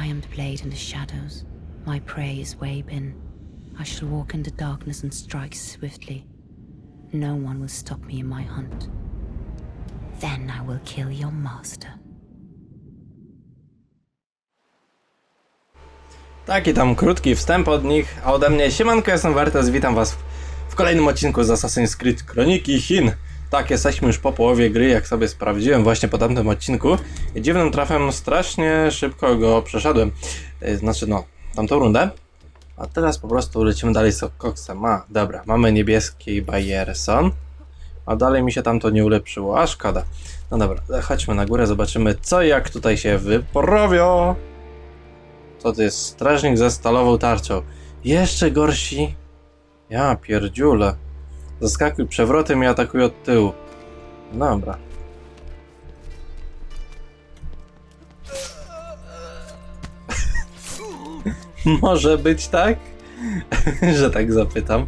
triumphed blade in the shadows. My prey is Wabin. I shall walk into darkness and strike swiftly. No one will stop me in my hunt. Then I will kill your master. Taki tam krótki wstęp od nich, a ode mnie siemanko, jestem Wertes, witam was w kolejnym odcinku z Assassin's Creed Kroniki Chin. Tak, jesteśmy już po połowie gry, jak sobie sprawdziłem właśnie po tamtym odcinku. Dziwnym trafem strasznie szybko go przeszedłem. Yy, Znaczy no, tamtą rundę. A teraz po prostu lecimy dalej z koksem. A, dobra, mamy niebieski Bayerson. A dalej mi się tam to nie ulepszyło, a szkoda. No dobra, chodźmy na górę, zobaczymy co jak tutaj się wyprawia. Co to jest? Strażnik ze stalową tarczą. Jeszcze gorsi. Ja pierdziule. Zaskakuj przewrotem i atakuj od tyłu. Dobra. Może być tak? że tak zapytam.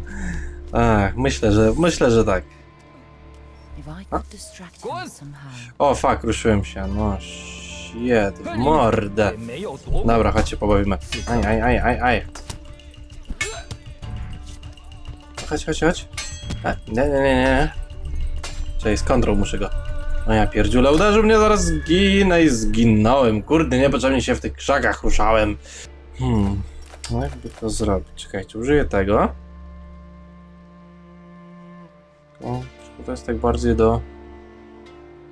Ach, myślę, że myślę, że tak. A? O, fuck, ruszyłem się. No, shit, mordę. Dobra, chodźcie, pobawimy. Aj, aj, aj, aj, aj. Chodź, chodź, chodź. E, nie, nie, nie, nie. Czyli z kontrol muszę go. No ja pierdziule, uderzył mnie, zaraz zginę i zginąłem. Kurde, niepotrzebnie się w tych krzakach ruszałem. Hmm, no jakby to zrobić? Czekajcie, użyję tego. O, to jest tak bardziej do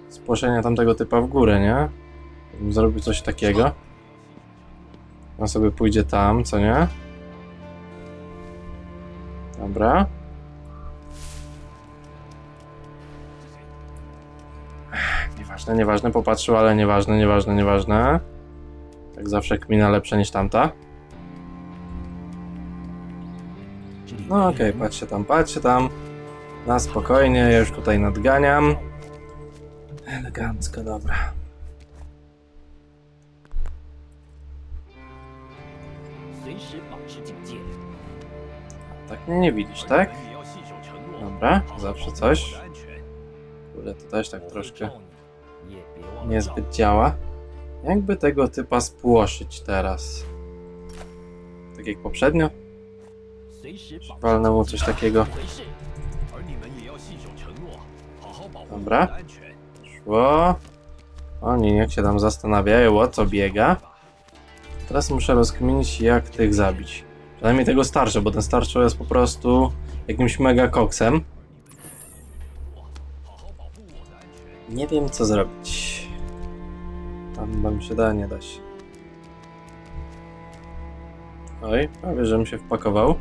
spłoszenia tamtego typa w górę, nie? Jakbym zrobił coś takiego. On sobie pójdzie tam, co nie? Dobra. Nieważne, nieważne, popatrzył, ale nieważne, nieważne, nieważne. tak zawsze kmina lepsza niż tamta. No okej, okay, patrzcie tam, patrzcie tam. Na spokojnie, ja już tutaj nadganiam. Elegancko, dobra. Tak mnie nie widzisz, tak? Dobra, zawsze coś. Kurde, to też tak troszkę niezbyt działa. Jakby tego typa spłoszyć teraz? Tak jak poprzednio? Walnę mu coś takiego. Dobra. Szło. Oni niech się tam zastanawiają, o co biega. Teraz muszę rozkminić, jak tych zabić. Przynajmniej tego starszy, bo ten starszy jest po prostu jakimś mega koksem. Nie wiem, co zrobić. Tam nam się da, nie da się. Oj, prawie żebym się wpakował.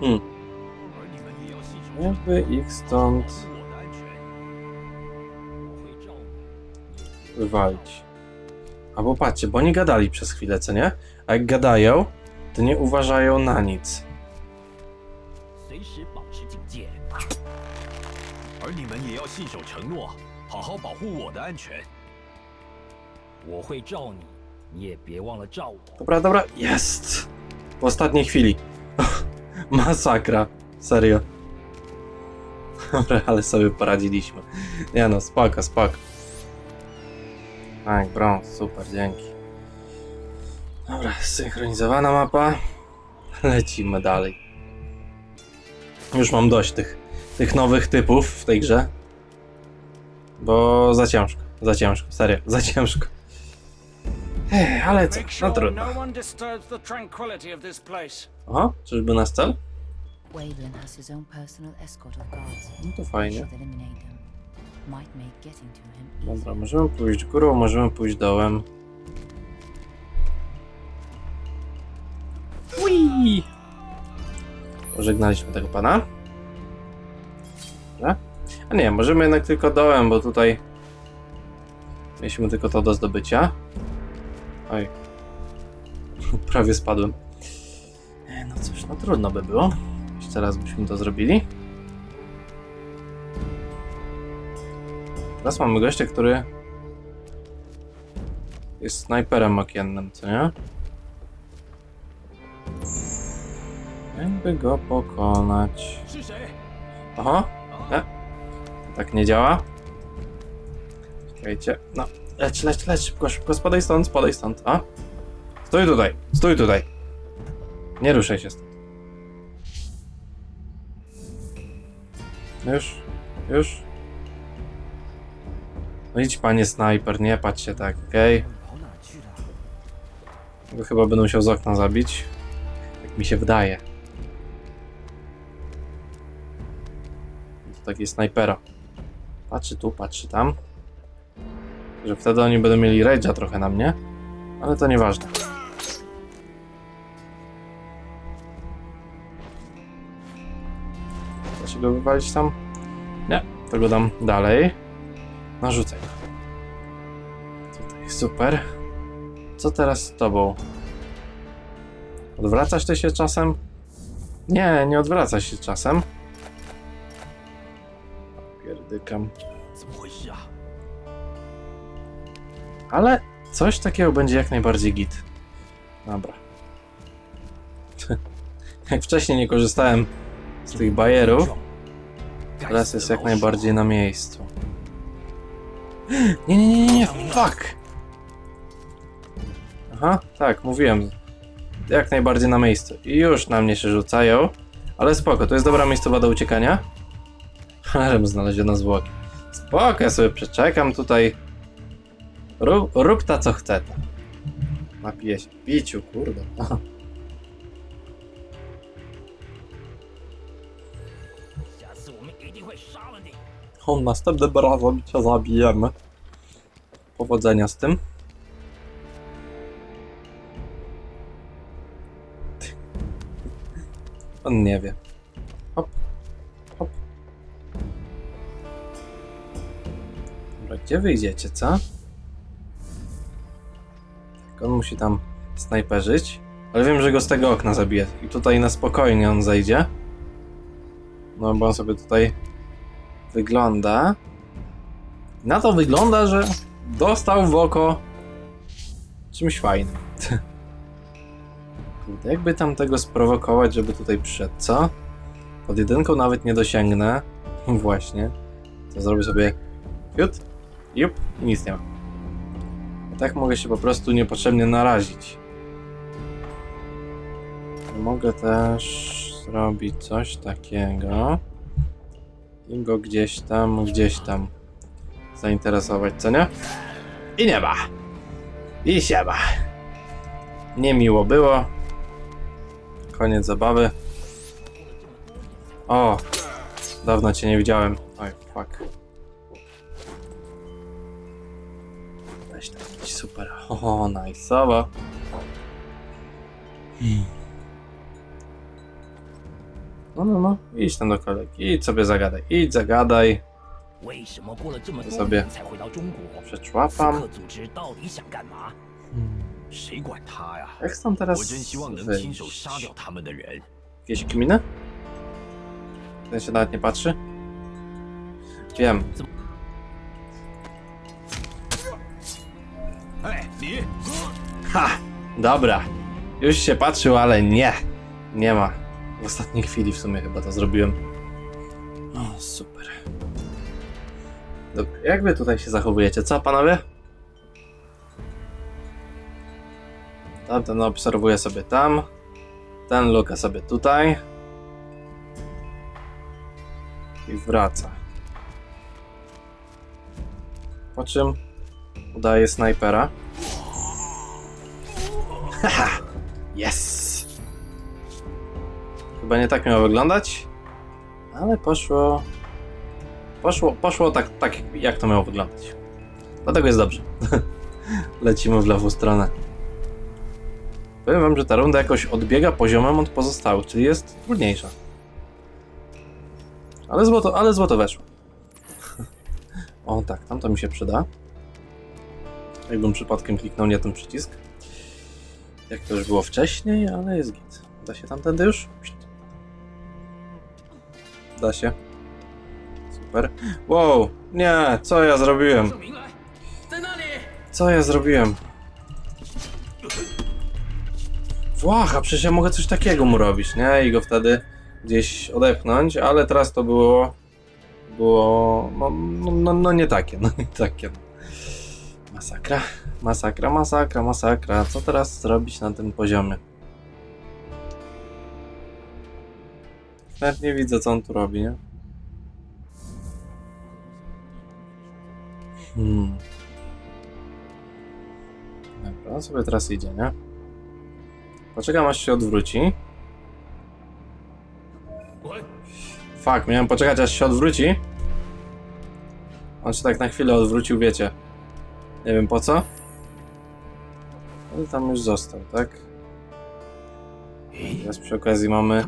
Hmm. Jakby ich stąd... wywalić. Albo patrzcie, bo nie gadali przez chwilę, co nie? A jak gadają, to nie uważają na nic. 随时保持警戒。而你们也要信守承诺，好好保护我的安全。我会罩你，你也别忘了罩我。 Dobra, dobra, jest! W ostatniej chwili. Masakra. Serio. Dobra, ale sobie poradziliśmy. Nie no, spoko, spoko. Tak, brąz, super, dzięki. Dobra, synchronizowana mapa. Lecimy dalej. Już mam dość tych, tych nowych typów w tej grze. Bo za ciężko, za ciężko, serio, za ciężko. Ech, ale co, no trudno. no place. Aha, czyżby nas cel? Waylon has his own personal escort of guards. No to fajnie. Dobra, możemy pójść górą, możemy pójść dołem. Ui! Pożegnaliśmy tego pana. Dobra. A nie, możemy jednak tylko dołem, bo tutaj mieliśmy tylko to do zdobycia. Oj. Prawie spadłem. E, No cóż, no trudno by było. Jeszcze raz byśmy to zrobili. Teraz mamy gościa, który jest snajperem okiennym, co nie? Jakby go pokonać. Aha, E? Tak nie działa. Czekajcie. No, leć, leć, leć, szybko, szybko, spadaj stąd, spadaj stąd, a? Stój tutaj, stój tutaj. Nie ruszaj się stąd. Już, już. No idź panie snajper, nie patrz się tak, okej? Okay? Chyba będę musiał z okna zabić. jak mi się wydaje. To taki snajpera. Patrzy tu, patrzy tam. Że wtedy oni będą mieli rage'a trochę na mnie. Ale to nieważne. Da się go wywalić tam? Nie, to go dam dalej. Narzucaj. Tutaj, super. Co teraz z tobą? Odwracasz ty się czasem? Nie, nie odwraca się czasem zerkam. Ale coś takiego będzie jak najbardziej git. Dobra. jak wcześniej nie korzystałem z tych bajerów, teraz jest jak najbardziej na miejscu. nie, nie, nie, nie, nie, fuck! Aha, tak, mówiłem. Jak najbardziej na miejscu. I już na mnie się rzucają. Ale spoko, to jest dobra miejscowa do uciekania. Harem znaleziono zwłoki. Spoko, sobie przeczekam tutaj. Rób, rób ta co chce. Ta. Napiję się. Piciu, kurde. On następnym razem cię zabijemy. Powodzenia z tym. On nie wie. Gdzie wyjdziecie, co? Tak, on musi tam snajperzyć. Ale wiem, że go z tego okna zabije. I tutaj na spokojnie on zejdzie. No bo on sobie tutaj wygląda. Na to wygląda, że dostał w oko czymś fajnym. Kurde, jakby tam tego sprowokować, żeby tutaj przyszedł, co? Pod jedynką nawet nie dosięgnę. Właśnie. To zrobię sobie fiut, jup i nic nie ma. Tak mogę się po prostu niepotrzebnie narazić. Mogę też zrobić coś takiego i go gdzieś tam, gdzieś tam zainteresować, co nie? I nie ma. I się ma. Niemiło było. Koniec zabawy. O! Dawno cię nie widziałem. Oj, fuck. super. O, najsowa. Hmm. No, no, no, idź tam do kolegi, idź sobie zagadaj, idź zagadaj. Sobie przeczłapam. Hmm. Jak stąd teraz wyjść? Jakieś kminy? Ten się nawet nie patrzy? Wiem. Ha! Dobra. Już się patrzył, ale nie. Nie ma. W ostatniej chwili w sumie chyba to zrobiłem. O, super. Dobra, jak wy tutaj się zachowujecie, co panowie? Tamten obserwuje sobie tam. Ten luka sobie tutaj. I wraca. Po czym udaje snajpera. Yes! Chyba nie tak miało wyglądać, ale poszło. Poszło, poszło tak, tak, jak to miało wyglądać. Dlatego jest dobrze. Lecimy w lewą stronę. Powiem wam, że ta runda jakoś odbiega poziomem od pozostałych, czyli jest trudniejsza. Ale złoto, ale złoto weszło. o tak, tam to mi się przyda. Jakbym przypadkiem kliknął nie ten przycisk. Jak to już było wcześniej, ale jest git. Da się tamtędy już? Da się. Super. Wow! Nie, co ja zrobiłem? Co ja zrobiłem? Włacha, przecież ja mogę coś takiego mu robić, nie? I go wtedy gdzieś odepchnąć, ale teraz to było... Było... No, no, no, no nie takie, no nie takie. Masakra, masakra, masakra, masakra. Co teraz zrobić na tym poziomie? Nawet nie widzę, co on tu robi, nie? Hmm. Dobra, on sobie teraz idzie, nie? Poczekam, aż się odwróci. Fuck, miałem poczekać, aż się odwróci. On się tak na chwilę odwrócił, wiecie. Nie wiem po co. Ale tam już został, tak? Teraz przy okazji mamy...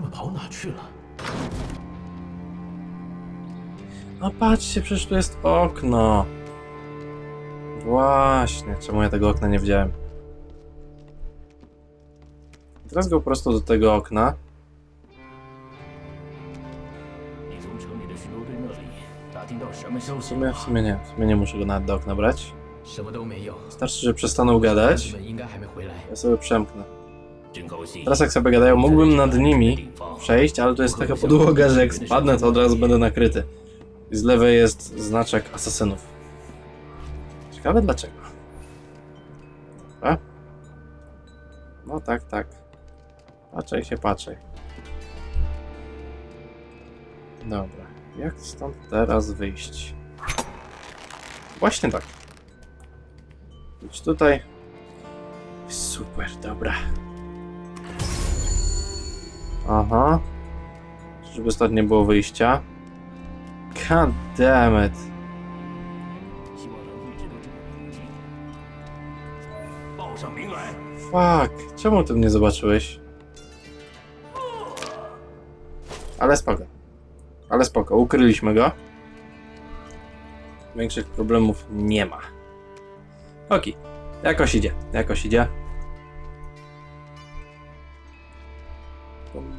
No patrzcie, przecież tu jest okno. Właśnie, czemu ja tego okna nie widziałem? Teraz go prosto do tego okna. W sumie, w sumie nie, w sumie nie muszę go nawet do okna brać. Starczy, że przestaną gadać. Ja sobie przemknę. Teraz jak sobie gadają, mógłbym nad nimi przejść, ale to jest taka podłoga, że jak spadnę, to od razu będę nakryty. I z lewej jest znaczek asasynów. Ciekawe dlaczego. A? No tak, tak. Patrzaj się, patrzaj. Dobra. Jak stąd teraz wyjść? Właśnie tak. Idź tutaj. Super, dobra. Aha. Żeby stąd nie było wyjścia. God damn it. Fuck, czemu ty mnie zobaczyłeś? Ale spoko. Ale spoko, ukryliśmy go. Większych problemów nie ma. Okej. Jakoś idzie. Jakoś idzie. Pum.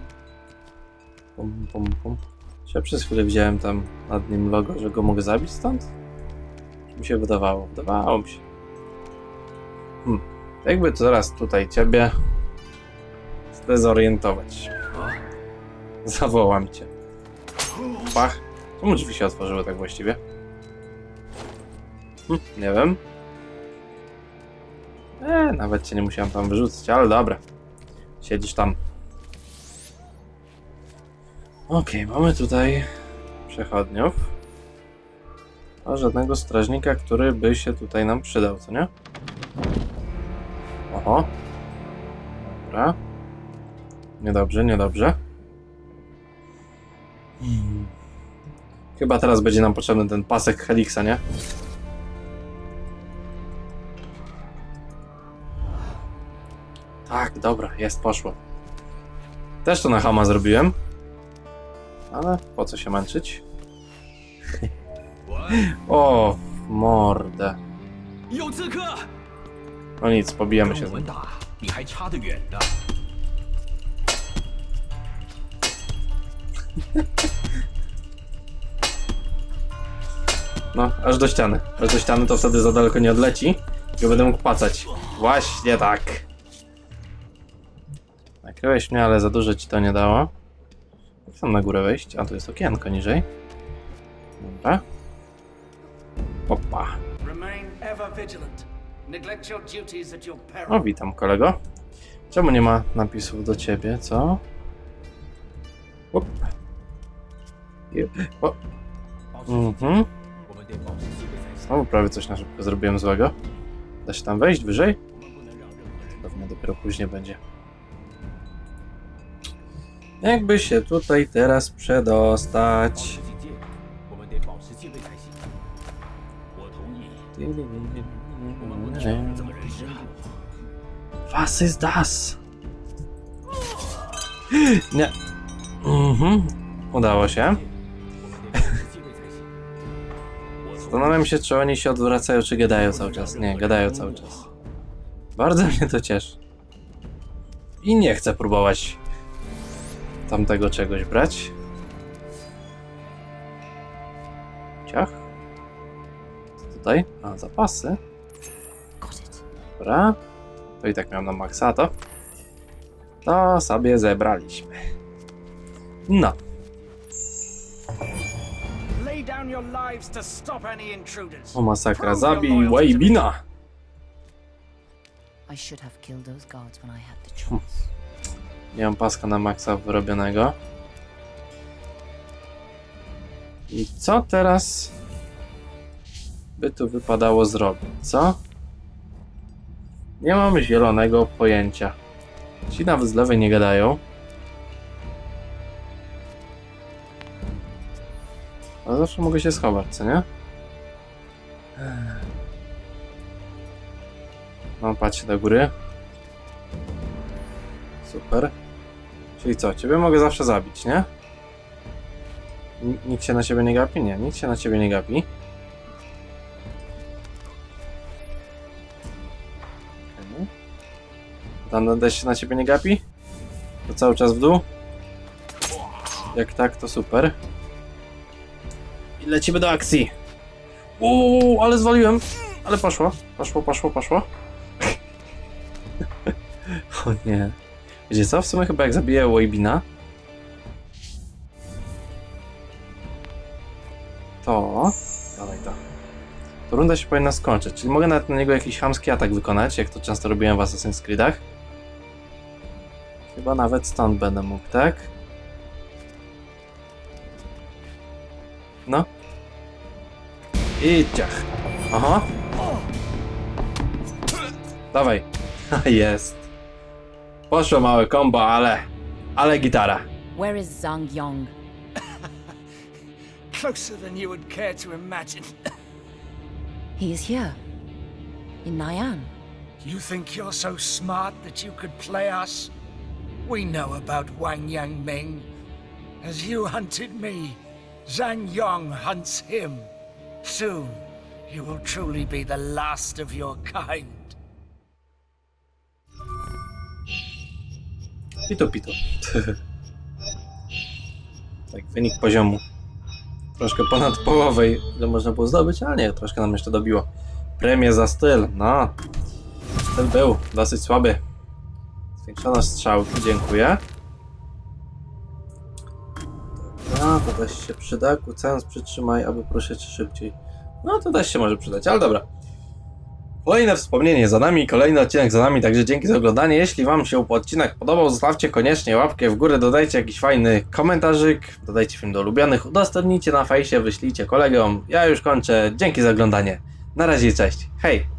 Pum, pum, pum. Czy ja przez chwilę widziałem tam nad nim logo, że go mogę zabić stąd? Czy mi się wydawało? Wydawało mi się. Hmm. Jakby to teraz tutaj ciebie zdezorientować. 啊，Zawołam cię. Pach. Czemu drzwi się otworzyły tak właściwie? Hm, nie wiem. E, nawet cię nie musiałem tam wyrzucać, ale dobra. Siedzisz tam. Okej, mamy tutaj przechodniów. A żadnego strażnika, który by się tutaj nam przydał, co nie? Oho. Dobra. Niedobrze, niedobrze. Hmm. Chyba teraz będzie nam potrzebny ten pasek Helixa, nie? Dobra, jest, poszło. Też to na hama zrobiłem. Ale po co się męczyć? o, mordę. No nic, pobijemy się z nim. No, aż do ściany. Aż do ściany to wtedy za daleko nie odleci. I będę mógł pacać. Właśnie tak. Nakryłeś mnie, ale za dużo ci to nie dało. Chcę na górę wejść, a tu jest okienko niżej. Dobra. Opa. O, witam kolego. Czemu nie ma napisów do ciebie, co? Up. O. Mhm. Znowu prawie coś na szybko zrobiłem złego. Da się tam wejść wyżej? Pewnie dopiero później będzie. Jakby się tutaj teraz przedostać. Was ist das? Nie. Mhm. Udało się. Zastanawiam się, czy oni się odwracają, czy gadają cały czas. Nie, gadają cały czas. Bardzo mnie to cieszy. I nie chcę próbować tamtego czegoś brać. Ciach. Co tutaj? A, zapasy. Dobra. To i tak miałem na maksa, to. To sobie zebraliśmy. No. O masakra, zabij. Wejbina! I should have killed those guards when I had the choice. Nie mam paska na maksa wyrobionego. I co teraz by tu wypadało zrobić, co? Nie mam zielonego pojęcia. Ci nawet z lewej nie gadają. Ale zawsze mogę się schować, co nie? No, patrzcie do góry. Super. Czyli co, ciebie mogę zawsze zabić, nie? N- Nikt się na ciebie nie gapi? Nie, nikt się na ciebie nie gapi. Tam też się na ciebie nie gapi? To cały czas w dół? Jak tak, to super. I lecimy do akcji! Uuu, ale zwaliłem! Ale poszło, poszło, poszło, poszło. o nie. Wiecie co? W sumie chyba jak zabiję Wejbina to... Dawaj to. To runda się powinna skończyć, czyli mogę nawet na niego jakiś chamski atak wykonać, jak to często robiłem w Assassin's Creedach. Chyba nawet stąd będę mógł, tak? No. I ciach. Aha. Dawaj. Jest. Poszło małe kombo, ale... Ale gitara. Where is Zhang Yong? Closer than you would care to imagine. He is here. In Nyan. You think you're so smart that you could play us? We know about Wang Yang Ming. As you hunted me, Zhang Yong hunts him. Soon, you will truly be the last of your kind. Pito, pito. tak, wynik poziomu. Troszkę ponad połowej, ile można było zdobyć, ale nie, troszkę nam jeszcze dobiło. Premię za styl, no. Styl był dosyć słaby. Zwiększono strzałki, dziękuję. Dobra, to też się przyda. Kucając przytrzymaj, aby prosić szybciej. No to też się może przydać, ale dobra. Kolejne wspomnienie za nami, kolejny odcinek za nami, także dzięki za oglądanie. Jeśli Wam się odcinek podobał, zostawcie koniecznie łapkę w górę, dodajcie jakiś fajny komentarzyk, dodajcie film do ulubionych, udostępnijcie na fejsie, wyślijcie kolegom. Ja już kończę. Dzięki za oglądanie. Na razie, cześć. Hej!